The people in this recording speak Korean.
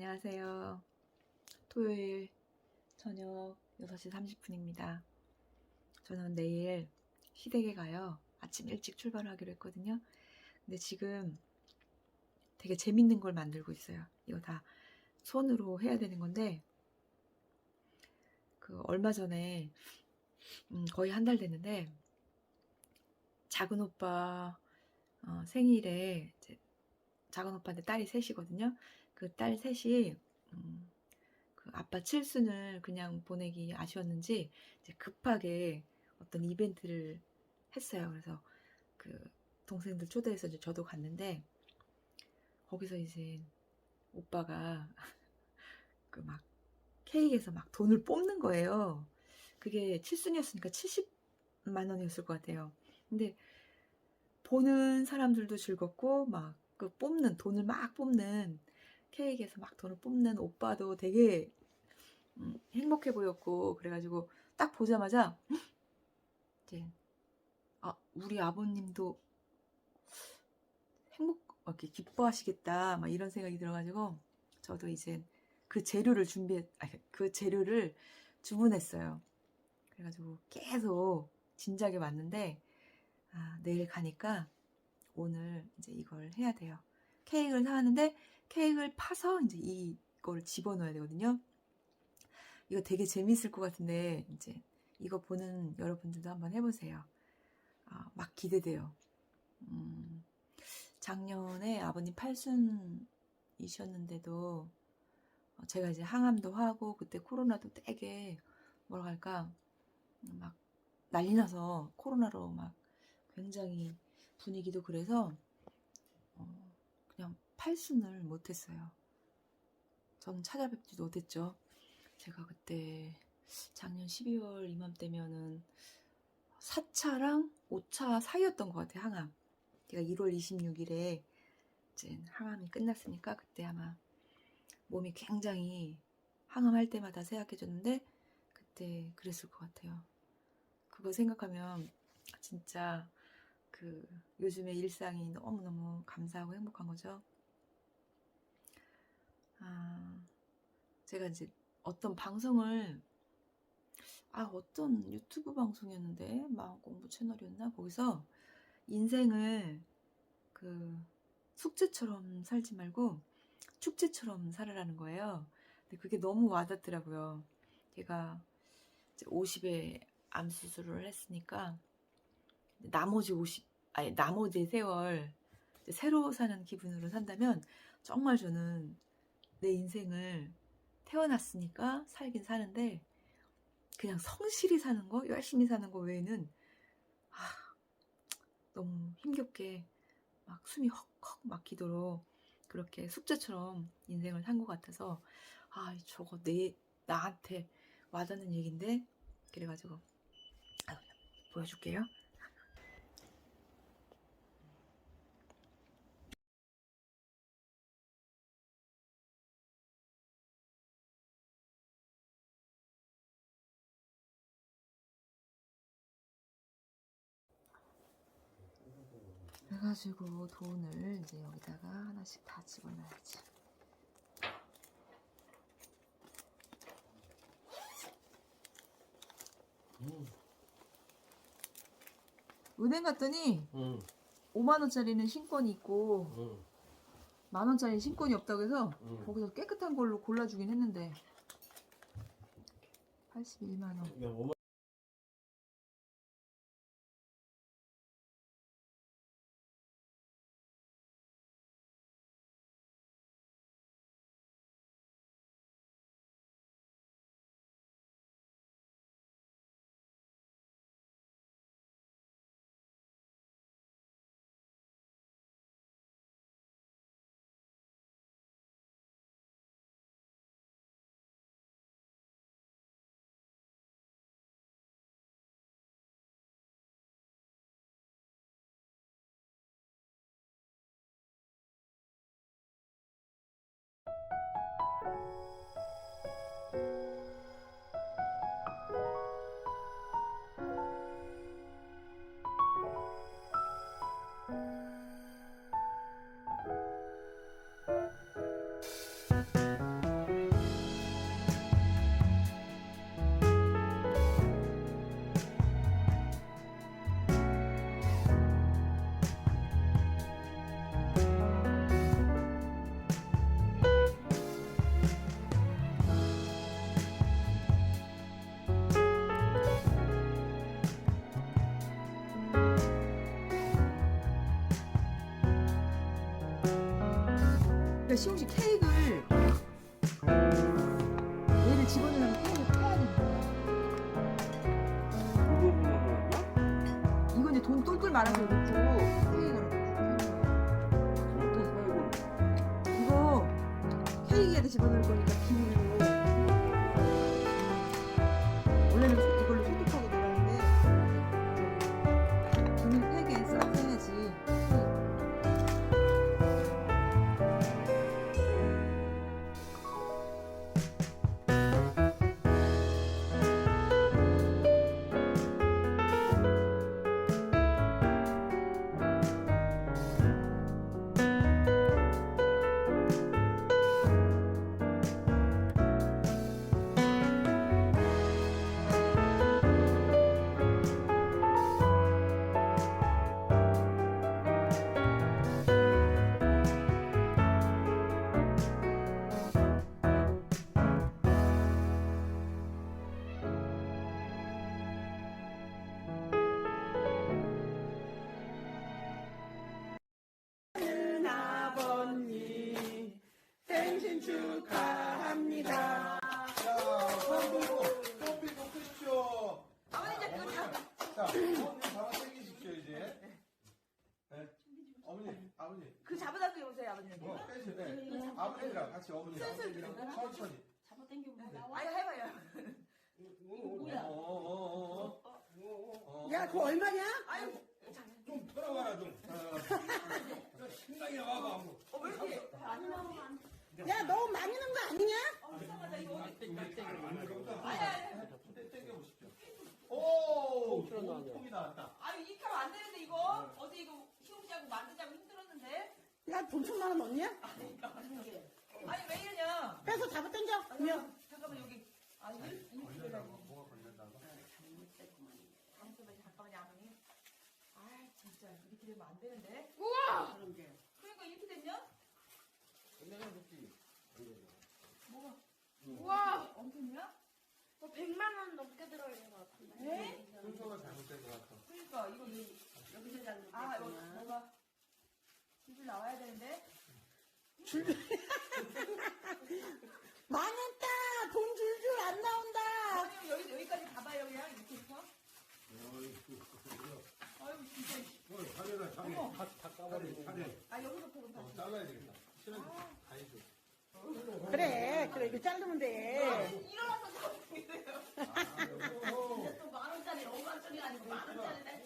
안녕하세요. 토요일 저녁 6시 30분입니다. 저는 내일 시댁에 가요. 아침 일찍 출발하기로 했거든요. 근데 지금 되게 재밌는 걸 만들고 있어요. 이거 다 손으로 해야 되는 건데, 그 얼마 전에, 음, 거의 한 달 됐는데, 작은 오빠 어, 생일에 작은 오빠한테 딸이 셋이거든요. 그 딸 셋이 음, 그 아빠 칠순을 그냥 보내기 아쉬웠는지 이제 급하게 어떤 이벤트를 했어요. 그래서 그 동생들 초대해서 이제 저도 갔는데 거기서 이제 오빠가 그 막 케이크에서 막 돈을 뽑는 거예요. 그게 칠순이었으니까 70만 원이었을 것 같아요. 근데 보는 사람들도 즐겁고 막 그 뽑는 돈을 막 뽑는 케이크에서 막 돈을 뽑는 오빠도 되게 음, 행복해 보였고 그래가지고 딱 보자마자 이제 아 우리 아버님도 행복 이렇게 기뻐하시겠다 막 이런 생각이 들어가지고 저도 이제 그 재료를 준비 아니, 그 재료를 주문했어요. 그래가지고 계속 진작에 왔는데 아, 내일 가니까 오늘 이제 이걸 해야 돼요. 케이크를 사왔는데 케이크를 파서 이제 이걸 집어넣어야 되거든요. 이거 되게 재밌을 것 같은데 이제 이거 보는 여러분들도 한번 해보세요. 아, 막 기대돼요. 음, 작년에 아버님 팔순이셨는데도 어, 제가 이제 항암도 하고 그때 코로나도 되게 뭐라 할까 막 난리 나서 코로나로 막 굉장히 분위기도 그래서 어, 그냥 팔순을 못했어요. 저는 찾아뵙지도 못했죠. 제가 그때 작년 12월 이맘때면은 4차랑 5차 사이였던 것 같아요, 항암. 제가 1월 26일에 이제 항암이 끝났으니까 그때 아마 몸이 굉장히 항암할 때마다 쇠약해졌는데 그때 그랬을 것 같아요. 그거 생각하면 진짜 그 요즘의 일상이 너무너무 감사하고 행복한 거죠. 제가 이제 어떤 방송을 아 어떤 유튜브 방송이었는데 마음 공부 채널이었나 거기서 인생을 그 숙제처럼 살지 말고 축제처럼 살아라는 거예요. 근데 그게 너무 와닿더라고요. 제가 이제 50에 암 수술을 했으니까 나머지 50 아니 나머지 세월 새로 사는 기분으로 산다면 정말 저는 내 인생을 태어났으니까 살긴 사는데 그냥 성실히 사는 거 열심히 사는 거 외에는 아, 너무 힘겹게 막 숨이 헉헉 막히도록 그렇게 숙제처럼 인생을 산 것 같아서 아 저거 내 나한테 와닿는 얘긴데 그래가지고 아, 보여줄게요. 그래가지고 돈을 이제 여기다가 하나씩 다 집어넣어야지. 음, 은행 갔더니 음, 5만 원짜리는 신권이 있고 음, 만 원짜리 신권이 없다고 해서 음. 거기서 깨끗한 걸로 골라주긴 했는데 81만 원. 야, 오만 시험식 케이크를 얘를 집어넣으면 케이크를 타야 되는 거야. 이거 이제 돈 똘똘 말아서 넣고 케이크 같이 어머니랑 천천히. 아니 해봐요 뭐야? 어, 어, 어, 어. 야, 그거 얼마냐? 아유 좀 털어봐라, 좀. 어, 신나게 와봐, 한번. 어 왜 이렇게 야, 너무 많이 넣은 거 아니냐? 어 이상하다 이거 땡- 땡겨보십시오. 오! 폼이 나왔다. 아유 이렇게 하면 안 되는데 이거 어제 이거 시험시하고 만들자고 힘들었는데 야, 돈 천만 원 넣냐? 아니 왜 이러냐? 빼서 잡아 당겨. 그러면 잠깐만 여기. 아니 이렇게 되라고. 잠깐만요 잠깐만요 아버님. 아 진짜. 이렇게 되면 안 되는데. 우와! 그러니까 이렇게 됐냐? 뭐가? 우와! 엄청이야? 뭐 100만 원 넘게 들어있는 것 같은데. 에? 순서가 잘못된 것 같아. 그러니까 이거 이- 여기서 잘못 아 이거 뭐가? 줄줄 나와야 되는데? 망했다. 돈 줄줄 안 나온다. 아니 여기 여기까지 가봐요 그냥 이렇게 해서 아유 진짜 어, 차례다, 차례. 어머. 차례, 차례. 아 여기서 보면 다 어, 잘라야 되겠다. 시간 다 해줘. 그래, 그래. 이거 자르면 돼. 일어나서 있어요 아, 또만 원짜리 5만 원짜리 아니고 만 원짜리인데 천 원짜리 넘냐?